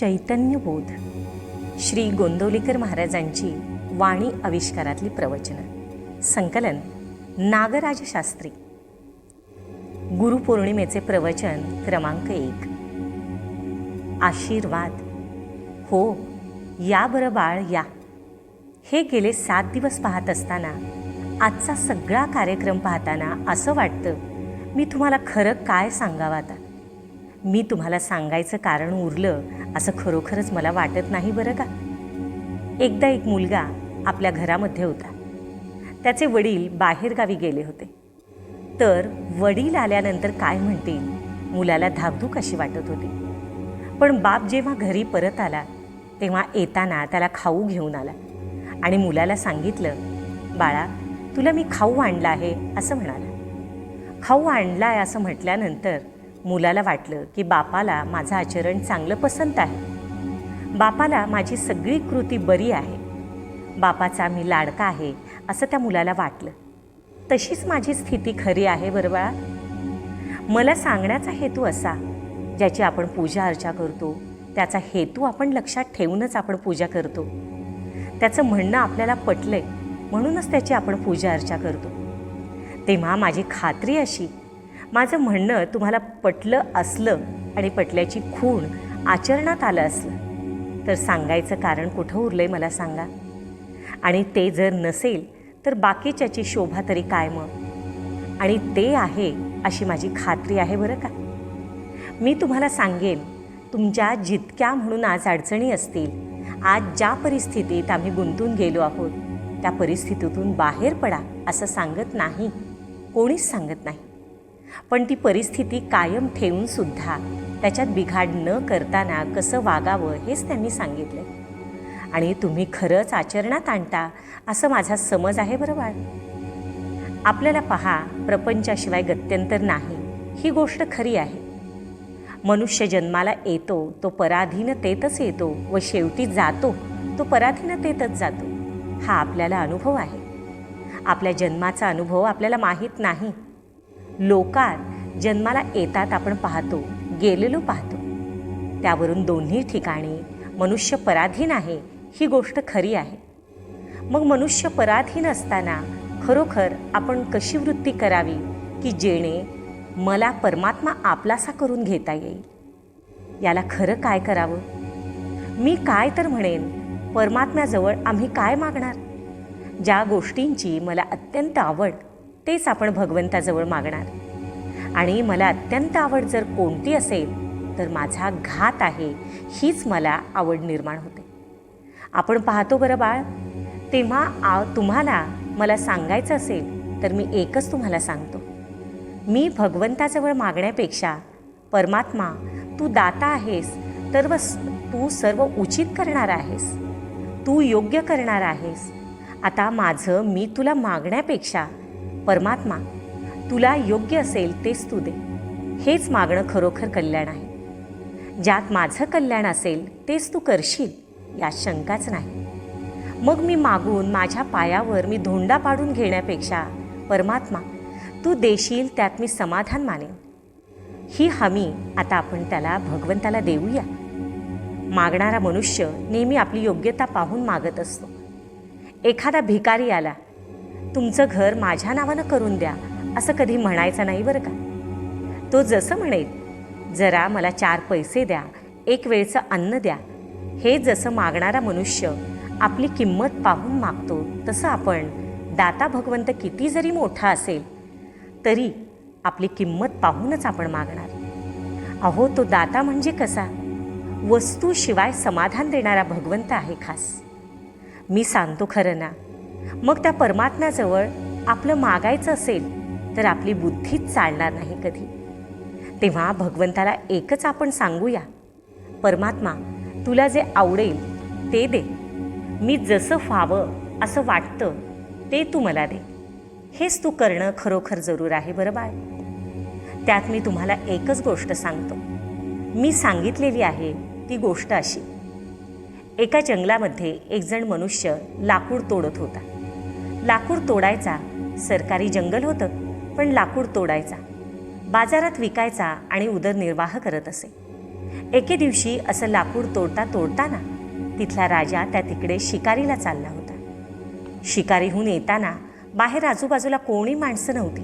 चैतन्यबोध. श्री गोंदवलीकर महाराजांची वाणी आविष्कारातली प्रवचनं. संकलन नागराज शास्त्री गुरुपौर्णिमेचे प्रवचन क्रमांक एक. आशीर्वाद. हो या बरं बाळ या. हे गेले सात दिवस पाहत असताना आजचा सगळा कार्यक्रम पाहताना असं वाटतं मी तुम्हाला खरं काय सांगावं आता? मी तुम्हाला सांगायचं कारण उरलं असं खरोखरच मला वाटत नाही बरं का? एकदा एक मुलगा आपल्या घरामध्ये होता. त्याचे वडील बाहेरगावी गेले होते. तर वडील आल्यानंतर काय म्हणतील? मुलाला धाकधूक अशी वाटत होती. पण बाप जेव्हा घरी परत आला तेव्हा येताना त्याला खाऊ घेऊन आला आणि मुलाला सांगितलं बाळा तुला मी खाऊ आणला आहे असं म्हणाला. खाऊ आणला आहे असं म्हटल्यानंतर मुलाला वाटलं की बापाला माझं आचरण चांगलं पसंत आहे. बापाला माझी सगळी कृती बरी आहे. बापाचा मी लाडका आहे असं त्या मुलाला वाटलं. तशीच माझी स्थिती खरी आहे बरं बाळा. मला सांगण्याचा हेतू असा ज्याची आपण पूजा अर्चा करतो त्याचा हेतू आपण लक्षात ठेवूनच आपण पूजा करतो. त्याचं म्हणणं आपल्याला पटलंय म्हणूनच त्याची आपण पूजा अर्चा करतो. तेव्हा माझी खात्री अशी माझं म्हणणं तुम्हाला पटलं असलं आणि पटल्याची खूण आचरणात आलं असलं तर सांगायचं कारण कुठं उरलं आहे मला सांगा. आणि ते जर नसेल तर बाकीच्याची शोभा तरी काय मग? आणि ते आहे अशी माझी खात्री आहे बरं का? मी तुम्हाला सांगेन तुमच्या जितक्या म्हणून आज अडचणी असतील आज ज्या परिस्थितीत आम्ही गुंतून गेलो आहोत त्या परिस्थितीतून बाहेर पडा असं सांगत नाही कोणीच सांगत नाही. पण ती परिस्थिती कायम ठेवूनसुद्धा त्याच्यात बिघाड न करताना कसं वागावं हेच त्यांनी सांगितलं. आणि तुम्ही खरंच आचरणात आणता असं माझा समज आहे बरं बाळ. आपल्याला पहा प्रपंचाशिवाय गत्यंतर नाही ही गोष्ट खरी आहे. मनुष्य जन्माला येतो तो पराधीनतेतच येतो व शेवटी जातो तो पराधीनतेतच जातो. हा आपल्याला अनुभव आहे. आपल्या जन्माचा अनुभव आपल्याला माहीत नाही. लोकात जन्माला येतात आपण पाहतो गेलेलो पाहतो. त्यावरून दोन्ही ठिकाणी मनुष्य पराधीन आहे ही गोष्ट खरी आहे. मग मनुष्य पराधीन असताना खरोखर आपण कशी वृत्ती करावी की जेणे मला परमात्मा आपलासा करून घेता येईल? याला खरं काय करावं? मी काय तर म्हणेन परमात्म्याजवळ आम्ही काय मागणार? ज्या गोष्टींची मला अत्यंत आवड तेच आपण भगवंताजवळ मागणार. आणि मला अत्यंत आवड जर कोणती असेल तर माझा घात आहे हीच मला आवड निर्माण होते. आपण पाहतो बरं बाळ तेव्हा आ तुम्हाला मला सांगायचं असेल तर मी एकच तुम्हाला सांगतो. मी भगवंताजवळ मागण्यापेक्षा परमात्मा तू दाता आहेस तर व तू सर्व उचित करणार आहेस. तू योग्य करणार आहेस. आता माझं मी तुला मागण्यापेक्षा परमात्मा तुला योग्य असेल तेच तू दे. हेच मागणं खरोखर कल्याण आहे. ज्यात माझं कल्याण असेल तेच तू करशील यात शंकाच नाही. मग मी मागून माझ्या पायावर मी धोंडा पाडून घेण्यापेक्षा परमात्मा तू देशील त्यात मी समाधान मानेन. ही हमी आता आपण त्याला भगवंताला देऊया. मागणारा मनुष्य नेहमी आपली योग्यता पाहून मागत असतो. एखादा भिकारी आला तुमचं घर माझ्या नावानं करून द्या असं कधी म्हणायचं नाही बरं का? तो जसं म्हणेल जरा मला चार पैसे द्या एक वेळचं अन्न द्या. हे जसं मागणारा मनुष्य आपली किंमत पाहून मागतो तसं आपण दाता भगवंत किती जरी मोठा असेल तरी आपली किंमत पाहूनच आपण मागणार. अहो तो दाता म्हणजे कसा? वस्तूशिवाय समाधान देणारा भगवंत आहे खास. मी सांगतो खरं ना मग त्या परमात्म्याजवळ आपलं मागायचं असेल तर आपली बुद्धीच चालणार नाही कधी. तेव्हा भगवंताला एकच आपण सांगूया परमात्मा तुला जे आवडेल ते दे. मी जसं व्हावं असं वाटतं ते तू मला दे. हेच तू करणं खरोखर जरूर आहे बरं बाय त्यात मी तुम्हाला एकच गोष्ट सांगतो. मी सांगितलेली आहे ती गोष्ट अशी. एका जंगलामध्ये एकजण मनुष्य लाकूड तोडत होता. लाकूड तोडायचा. सरकारी जंगल होतं पण लाकूड तोडायचा. बाजारात विकायचा आणि उदरनिर्वाह करत असे. एके दिवशी असं लाकूड तोडता तोडताना तिथला राजा त्या तिकडे शिकारीला चालला होता. शिकारीहून येताना बाहेर आजूबाजूला कोणी माणसं नव्हती.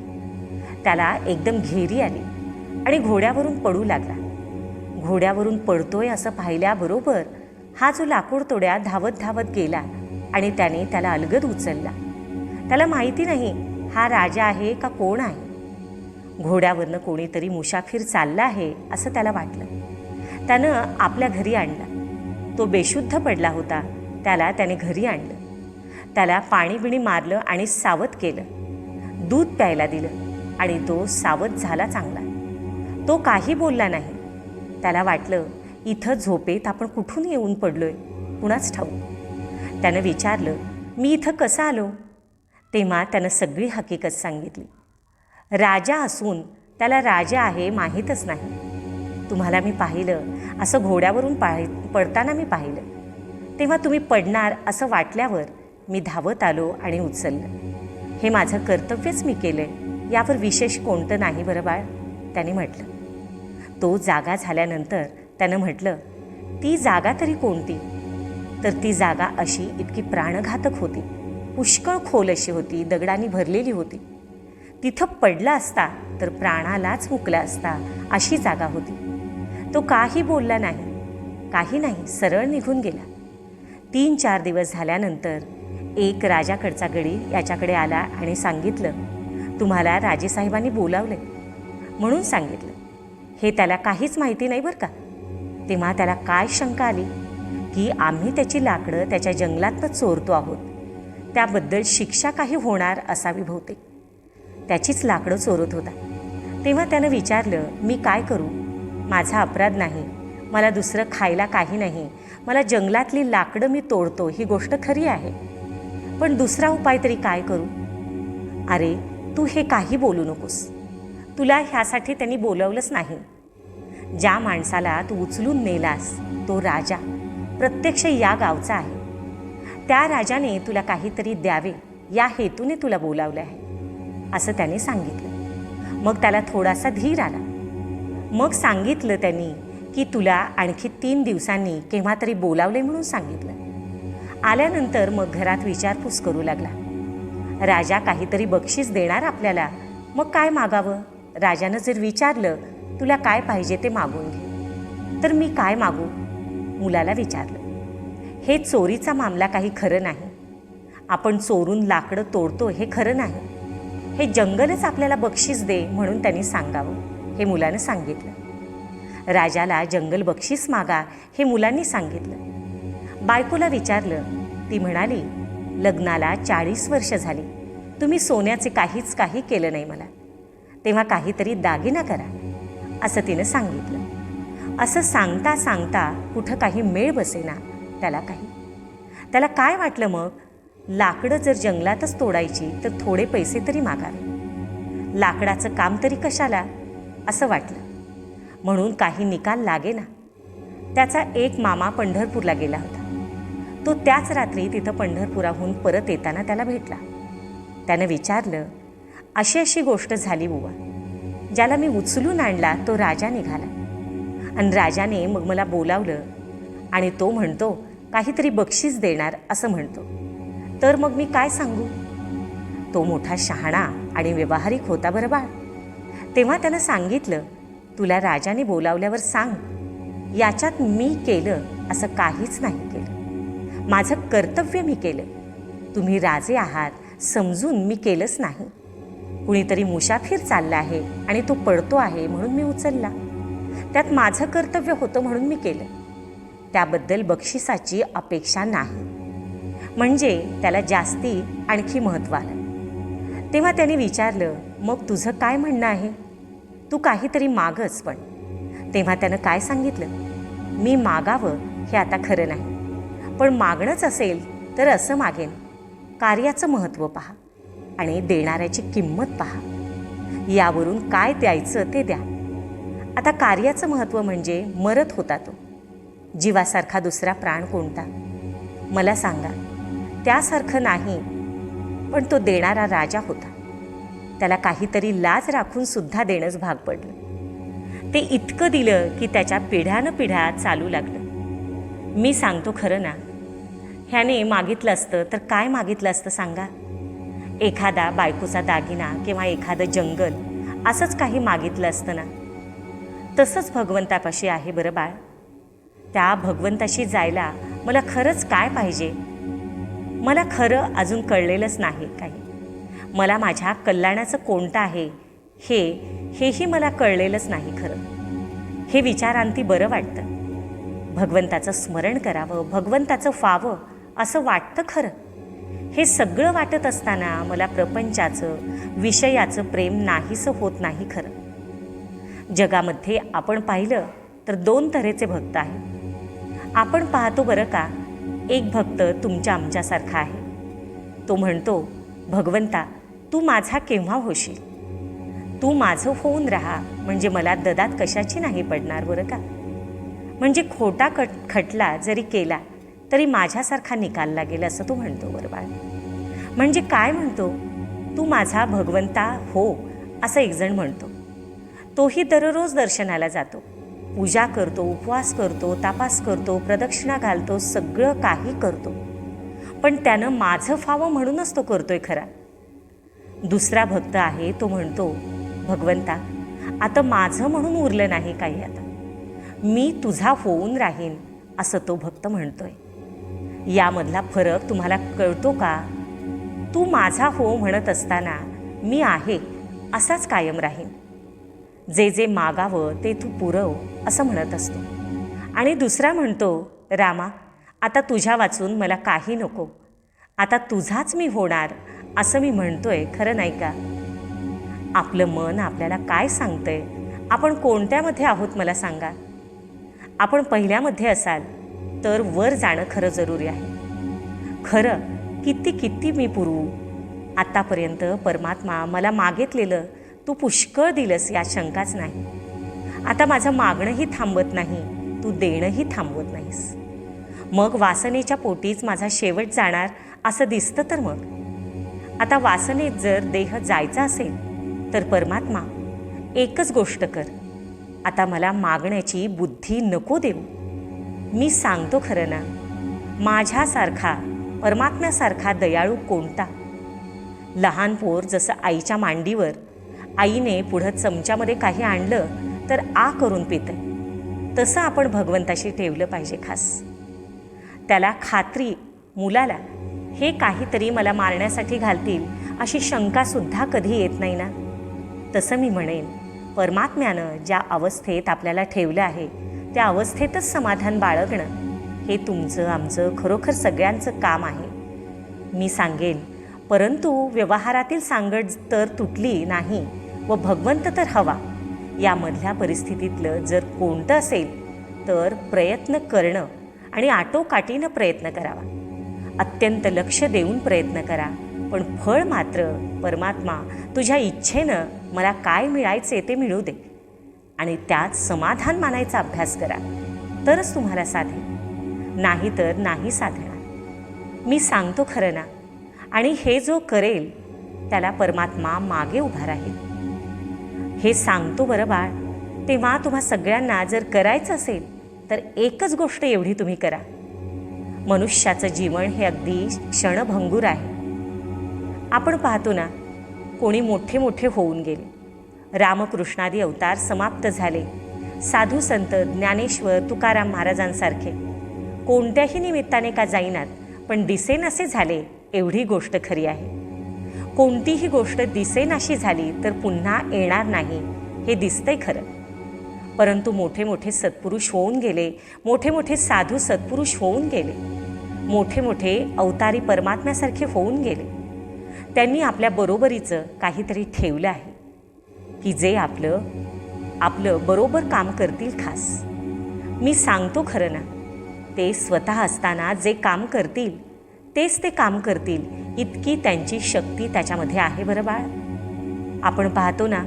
त्याला एकदम घेरी आली आणि घोड्यावरून पडू लागला. घोड्यावरून पडतोय असं पाहिल्याबरोबर हा जो लाकूड तोड्या धावत धावत गेला आणि त्याने त्याला अलगद उचलला. त्याला माहिती नाही हा राजा आहे का कोण आहे? घोड्यावरनं कोणीतरी मुसाफिर चालला आहे असं त्याला वाटलं. त्यानं आपल्या घरी आणला. तो बेशुद्ध पडला होता त्याला त्याने घरी आणलं. त्याला पाणी बिणी मारलं आणि सावध केलं. दूध प्यायला दिलं आणि तो सावध झाला चांगला. तो काही बोलला नाही. त्याला वाटलं इथं झोपेत आपण कुठून येऊन पडलोय? कुणाच ठाऊक. त्यानं विचारलं मी इथं कसं आलो? तेव्हा त्यानं सगळी हकीकत सांगितली. राजा असून त्याला राजा आहे माहीतच नाही. तुम्हाला मी पाहिलं असं घोड्यावरून पाहि पडताना मी पाहिलं. तेव्हा तुम्ही पडणार असं वाटल्यावर मी धावत आलो आणि उचललं. हे माझं कर्तव्यच मी केलं यावर विशेष कोणतं नाही बरं बाळ? त्याने म्हटलं. तो जागा झाल्यानंतर त्यानं म्हटलं ती जागा तरी कोणती? तर ती जागा अशी इतकी प्राणघातक होती. पुष्कळ खोल अशी होती दगडांनी भरलेली होती. तिथं पडला असता तर प्राणालाच हुकला असता अशी जागा होती. तो काही बोलला नाही काही नाही सरळ निघून गेला. तीन चार दिवस झाल्यानंतर एक राजाकडचा गडी याच्याकडे आला आणि सांगितलं तुम्हाला राजेसाहेबांनी बोलावलं म्हणून सांगितलं हे त्याला काहीच माहिती नाही बरं का? तेव्हा त्याला काय शंका आली की आम्ही त्याची लाकडं त्याच्या जंगलातनं चोरतो आहोत. त्याबद्दल शिक्षा काही होणार असावी बहुतेक. त्याचीच लाकडं चोरत होता. तेव्हा त्यानं विचारलं मी काय करू? माझा अपराध नाही. मला दुसरं खायला काही नाही. मला जंगलातली लाकडं मी तोडतो. ही गोष्ट खरी आहे. पण दुसरा उपाय तरी काय करू? अरे तू हे काही बोलू नकोस. तुला ह्यासाठी त्यांनी बोलवलंच नाही. ज्या माणसाला तू उचलून नेलास तो राजा. प्रत्यक्ष या गावचा आहे. त्या राजाने तुला काहीतरी द्यावे या हेतूने तुला बोलावलं आहे असं त्याने सांगितलं. मग त्याला थोडासा धीर आला. मग सांगितलं त्यांनी की तुला आणखी तीन दिवसांनी केव्हा तरी बोलावले म्हणून सांगितलं. आल्यानंतर मग घरात विचारपूस करू लागला. राजा काहीतरी बक्षीस देणार आपल्याला मग काय मागावं? राजानं जर विचारलं तुला काय पाहिजे ते मागून घे. तर मी काय मागू? मुलाला विचारलं. हे चोरीचा मामला काही खरं नाही. आपण चोरून लाकडं तोडतो हे खरं नाही. हे जंगलच आपल्याला बक्षीस दे म्हणून त्यांनी सांगावं हे मुलानं सांगितलं. राजाला जंगल बक्षीस मागा हे मुलांनी सांगितलं. बायकोला विचारलं ती म्हणाली लग्नाला चाळीस वर्ष झाली. तुम्ही सोन्याचे काहीच काही केलं नाही मला. तेव्हा काहीतरी दागिना करा. असं तिनं सांगितलं. असं सांगता सांगता कुठं काही मेळ बसेना. त्याला काही. त्याला काय वाटलं मग? लाकडं जर जंगलातच तोडायची तर थोडे पैसे तरी मागावे. लाकडाचं काम तरी कशाला? असं वाटलं. म्हणून काही निकाल लागे ना त्याचा एक मामा पंढरपूरला गेला होता. तो त्याच रात्री तिथं पंढरपुराहून परत येताना त्याला भेटला. त्यानं विचारलं अशी अशी गोष्ट झाली बुवा. ज्याला मी उचलून आणला तो राजा निघाला. आणि राजाने मग मला बोलावलं आणि तो म्हणतो काहीतरी बक्षीस देणार असं म्हणतो. तर मग मी काय सांगू? तो मोठा शहाणा आणि व्यवहारिक होता बरं बाळ. तेव्हा त्यानं सांगितलं तुला राजाने बोलावल्यावर सांग. याच्यात मी केलं असं काहीच नाही केलं. माझं कर्तव्य मी केलं. तुम्ही राजे आहात समजून मी केलंच नाही. कुणीतरी मुसाफिर चालला आहे आणि तो पडतो आहे म्हणून मी उचलला. त्यात माझं कर्तव्य होतं म्हणून मी केलं. त्याबद्दल बक्षिसाची अपेक्षा नाही. म्हणजे त्याला जास्ती आणखी महत्त्व आलं. तेव्हा त्याने विचारलं मग तुझं काय म्हणणं आहे? तू काहीतरी मागच पण. तेव्हा त्यानं काय सांगितलं? मी मागावं हे आता खरं नाही. पण मागणंच असेल तर असं मागेन. कार्याचं महत्त्व पहा आणि देणाऱ्याची किंमत पहा. यावरून काय द्यायचं ते द्या. आता कार्याचं महत्त्व म्हणजे मरत होता तो. जीवासारखा दुसरा प्राण कोणता? मला सांगा. त्यासारखं नाही पण तो देणारा राजा होता. त्याला काहीतरी लाज राखून सुद्धा देणंच भाग पडलं. ते इतकं दिलं की त्याच्या पिढ्यानं पिढ्या चालू लागलं. मी सांगतो खरं ना ह्याने मागितलं असतं तर काय मागितलं असतं सांगा? एखादा बायकोचा दागिना किंवा एखादं जंगल असंच काही मागितलं असतं ना? तसंच भगवंतापाशी आहे बरं बाळ. त्या भगवंताशी जायला मला खरंच काय पाहिजे? मला खरं अजून कळलेलंच नाही काही. मला माझ्या कल्याणाचं कोणतं आहे हे हेही मला कळलेलंच नाही खरं. हे विचारांती बरं वाटतं. भगवंताचं स्मरण करावं भगवंताचं फावं असं वाटतं खरं. हे सगळं वाटत असताना मला प्रपंचाचं विषयाचं प्रेम नाहीसं होत नाही खरं. जगामध्ये आपण पाहिलं तर दोन तऱ्हेचे भक्त आहेत. आपण पाहतो बरं का एक भक्त तुमच्या आमच्यासारखा आहे. तो म्हणतो भगवंता तू माझा केव्हा होशील? तू माझं होऊन राहा म्हणजे मला ददात कशाची नाही पडणार बरं का? म्हणजे खोटा कट खटला जरी केला तरी माझ्यासारखा निकाल लागेल असं तो म्हणतो बरोबर म्हणजे काय म्हणतो? तू माझा भगवंता हो असं एकजण म्हणतो. तोही दररोज दर्शनाला जातो. पूजा करतो उपवास करतो तापास करतो प्रदक्षिणा घालतो सगळं काही करतो. पण त्यानं माझं फावं म्हणूनच तो करतोय खरा. दुसरा भक्त आहे तो म्हणतो भगवंता आता माझं म्हणून उरलं नाही काही आता. मी तुझा होऊन राहीन असं तो भक्त म्हणतोय. यामधला फरक तुम्हाला कळतो का? तू माझा हो म्हणत असताना मी आहे असाच कायम राहीन. जे जे मागावं ते तू पुरव असं म्हणत असतो. आणि दुसरा म्हणतो रामा आता तुझ्या वाचून मला काही नको. आता तुझाच मी होणार असं मी म्हणतोय खरं नाही का? आपलं मन आपल्याला काय सांगतंय? आपण कोणत्यामध्ये आहोत मला सांगा? आपण पहिल्यामध्ये असाल तर वर जाणं खरं जरुरी आहे. खरं किती किती मी पुरवू? आत्तापर्यंत परमात्मा मला मागितलेलं तू पुष्कळ दिलंस या शंकाच नाही. आता माझं मागणंही थांबत नाही तू देणंही थांबवत नाहीस. मग वासनेच्या पोटीच माझा शेवट जाणार असं दिसतं तर मग. आता वासनेत जर देह जायचा असेल तर परमात्मा एकच गोष्ट कर. आता मला मागण्याची बुद्धी नको देऊ. मी सांगतो खरं ना माझ्यासारखा परमात्म्यासारखा दयाळू कोणता? लहान पोर जसं आईच्या मांडीवर आईने पुढं चमच्यामध्ये काही आणलं तर आ करून पितं. तसं आपण भगवंताशी ठेवलं पाहिजे खास. त्याला खात्री मुलाला हे काहीतरी मला मारण्यासाठी घालतील अशी शंकासुद्धा कधी येत नाही ना? तसं मी म्हणेन परमात्म्यानं ज्या अवस्थेत आपल्याला ठेवलं आहे त्या अवस्थेतच समाधान बाळगणं हे तुमचं आमचं खरोखर सगळ्यांचं काम आहे. मी सांगेन परंतु व्यवहारातील सांगड तर तुटली नाही व भगवंत तर हवा. यामधल्या परिस्थितीतलं जर कोणतं असेल तर प्रयत्न करणं आणि आटोकाटीनं प्रयत्न करावा. अत्यंत लक्ष देऊन प्रयत्न करा पण फळ मात्र परमात्मा तुझ्या इच्छेनं मला काय मिळायचे ते मिळू दे. आणि त्यात समाधान मानायचा अभ्यास करा. तरच तुम्हाला साधेल. नाही तर नाही साधणार. मी सांगतो खरं ना. आणि हे जो करेल त्याला परमात्मा मागे उभा राहील. हे सांगतो बरं बाळ. तेव्हा तुम्हा सगळ्यांना जर करायचं असेल तर एकच गोष्ट एवढी तुम्ही करा. मनुष्याचं जीवन हे अगदी क्षणभंगूर आहे. आपण पाहतो ना कोणी मोठे मोठे होऊन गेले. रामकृष्णादी अवतार समाप्त झाले. साधू संत ज्ञानेश्वर तुकाराम महाराजांसारखे. कोणत्याही निमित्ताने का जाईनात पण दिसेनासे झाले एवढी गोष्ट खरी आहे. कोणतीही गोष्ट दिसेनाशी झाली तर पुन्हा येणार नाही. हे दिसतंय खरं. परंतु मोठे मोठे सत्पुरुष होऊन गेले मोठे मोठे साधू सत्पुरुष होऊन गेले मोठे मोठे अवतारी परमात्म्यासारखे होऊन गेले. त्यांनी आपल्या बरोबरीचं काहीतरी ठेवलं आहे. की जे आपलं आपलं बरोबर काम करतील खास. मी सांगतो खरं ना ते स्वतः असताना जे काम करतील तेच ते काम करतील इतकी त्यांची शक्ती त्याच्यामध्ये आहे बरं बाळ. आपण पाहतो ना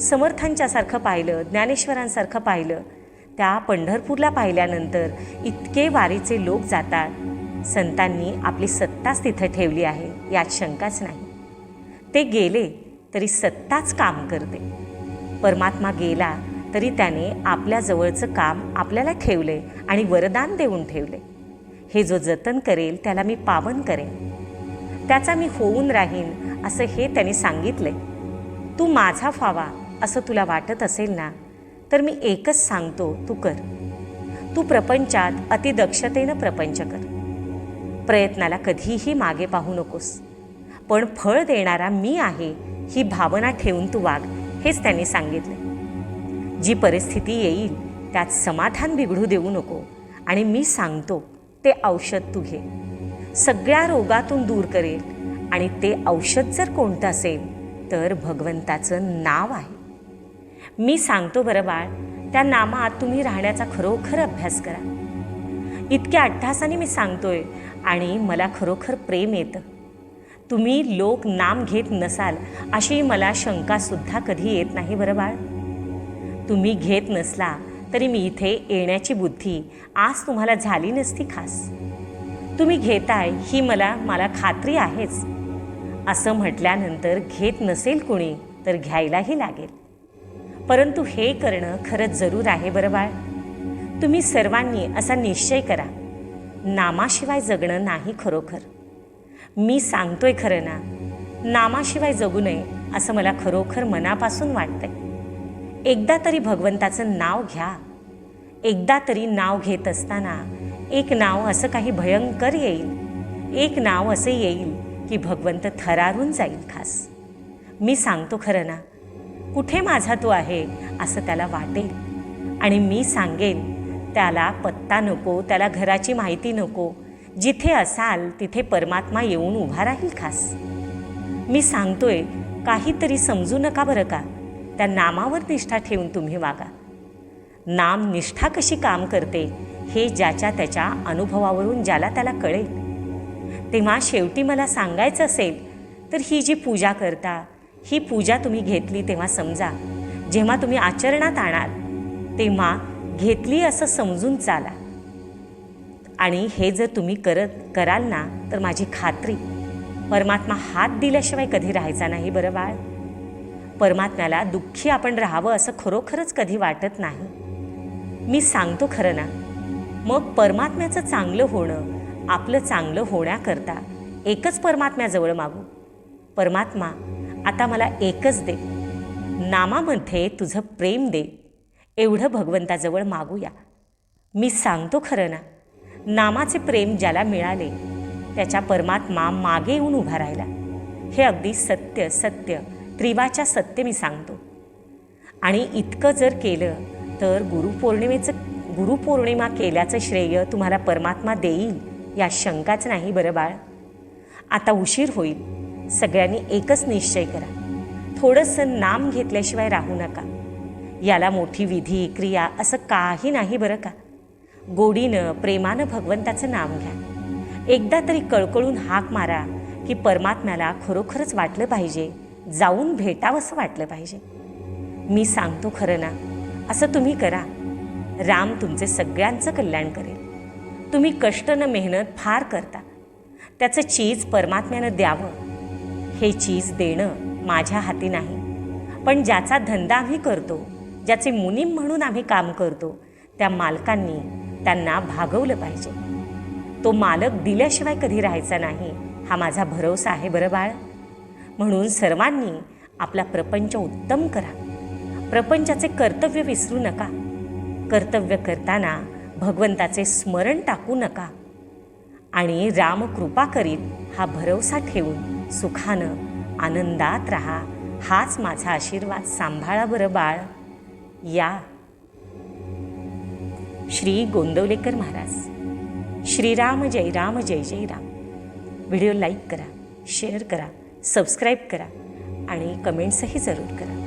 समर्थांच्यासारखं पाहिलं ज्ञानेश्वरांसारखं पाहिलं त्या पंढरपूरला पाहिल्यानंतर इतके वारीचे लोक जातात. संतांनी आपली सत्ताच तिथं ठेवली आहे यात शंकाच नाही. ते गेले तरी सत्ताच काम करते. परमात्मा गेला तरी त्याने आपल्याजवळचं काम आपल्याला ठेवले आणि वरदान देऊन ठेवले हे जो जतन करेल त्याला मी पावन करेन. त्याचा मी होऊन राहीन असं हे त्याने सांगितले तू माझा फावा असं तुला वाटत असेल ना? तर मी एकच सांगतो तू कर. तू प्रपंचात अतिदक्षतेनं प्रपंच कर. प्रयत्नाला कधीही मागे पाहू नकोस. पण फळ देणारा मी आहे ही भावना ठेवून तू वाग हेच त्यांनी सांगितले जी परिस्थिती येईल त्यात समाधान बिघडू देऊ नको. आणि मी सांगतो ते औषध तू घे. सगळ्या रोगातून दूर करेल आणि ते औषध जर कोणतं असेल तर भगवंताचं नाव आहे. मी सांगतो बरं बाळ त्या नामात तुम्ही राहण्याचा खरोखर अभ्यास करा. इतक्या अट्टहासाने मी सांगतोय आणि मला खरोखर प्रेम येतं. तुम्ही लोक नाम घेत नसाल अशी मला शंकासुद्धा कधी येत नाही बरं बाळ. तुम्ही घेत नसला तरी मी इथे येण्याची बुद्धी आज तुम्हाला झाली नसती खास. तुम्ही घेताय ही मला मला खात्री आहेच. असं म्हटल्यानंतर घेत नसेल कुणी तर घ्यायलाही लागेल. परंतु हे करणं खरंच जरूर आहे बरं बाळ. तुम्ही सर्वांनी असा निश्चय करा. नामाशिवाय जगणं नाही खरोखर. मी सांगतोय खरं ना नामाशिवाय जगू नये असं मला खरोखर मनापासून वाटतंय. एकदा तरी भगवंताचं नाव घ्या. एकदा तरी नाव घेत असताना एक नाव असं काही भयंकर येईल. एक नाव असं येईल की भगवंत थरारून जाईल खास. मी सांगतो खरं ना कुठे माझा तो आहे असं त्याला वाटेल. आणि मी सांगेन त्याला पत्ता नको त्याला घराची माहिती नको. जिथे असाल तिथे परमात्मा येऊन उभा राहील खास. मी सांगतोय काहीतरी समजू नका बरं का. त्या नामावर निष्ठा ठेवून तुम्ही वागा. नाम निष्ठा कशी काम करते हे ज्याच्या त्याच्या अनुभवावरून ज्याला त्याला कळेल. तेव्हा शेवटी मला सांगायचं असेल तर ही जी पूजा करता ही पूजा तुम्ही घेतली तेव्हा समजा. जेव्हा तुम्ही आचरणात आणाल तेव्हा घेतली असं समजून चाला. आणि हे जर तुम्ही करत कराल ना तर माझी खात्री. परमात्मा हात दिल्याशिवाय कधी राहायचा नाही बरं बाळ. परमात्म्याला दुःखी आपण राहावं असं खरोखरच कधी वाटत नाही. मी सांगतो खरं ना मग परमात्म्याचं चांगलं होणं आपलं चांगलं होण्याकरता एकच परमात्म्याजवळ मागू. परमात्मा आता मला एकच दे. नामामध्ये तुझं प्रेम दे. एवढं भगवंताजवळ मागूया. मी सांगतो खरं ना नामाचे प्रेम ज्याला मिळाले त्याच्या परमात्मा मागे येऊन उभा राहिला. हे अगदी सत्य सत्य त्रिवाच्या सत्य मी सांगतो. आणि इतकं जर केलं तर गुरुपौर्णिमेचं गुरुपौर्णिमा केल्याचं श्रेय तुम्हाला परमात्मा देईल या शंकाच नाही बरं बाळ? आता उशीर होईल. सगळ्यांनी एकच निश्चय करा. थोडंसं नाम घेतल्याशिवाय राहू नका. याला मोठी विधी क्रिया असं काही नाही बरं का? गोडीनं प्रेमानं भगवंताचं नाम घ्या. एकदा तरी कळकळून हाक मारा की परमात्म्याला खरोखरच वाटलं पाहिजे. जाऊन भेटावंसं वाटलं पाहिजे. मी सांगतो खरं ना असं तुम्ही करा. राम तुमचे सगळ्यांचं कल्याण करेल. तुम्ही कष्ट न मेहनत फार करता. त्याचं चीज परमात्म्यानं द्यावं. हे चीज देणं माझ्या हाती नाही. पण ज्याचा धंदा आम्ही करतो ज्याचे मुनीम म्हणून आम्ही काम करतो त्या मालकांनी त्यांना भागवलं पाहिजे. तो मालक दिल्याशिवाय कधी राहायचा नाही हा माझा भरोसा आहे बरं बाळ? म्हणून सर्वांनी आपला प्रपंच उत्तम करा. प्रपंचाचे कर्तव्य विसरू नका. कर्तव्य करताना भगवंताचे स्मरण टाकू नका. आणि राम कृपा करीत हा भरोसा ठेवून सुखानं आनंदात राहा हाच माझा आशीर्वाद सांभाळा बरं बाळ. या. श्री गोंदवलेकर महाराज. श्रीराम जय राम जय जय राम. व्हिडिओ लाईक करा शेअर करा सबस्क्राईब करा आणि कमेंट्सही जरूर करा.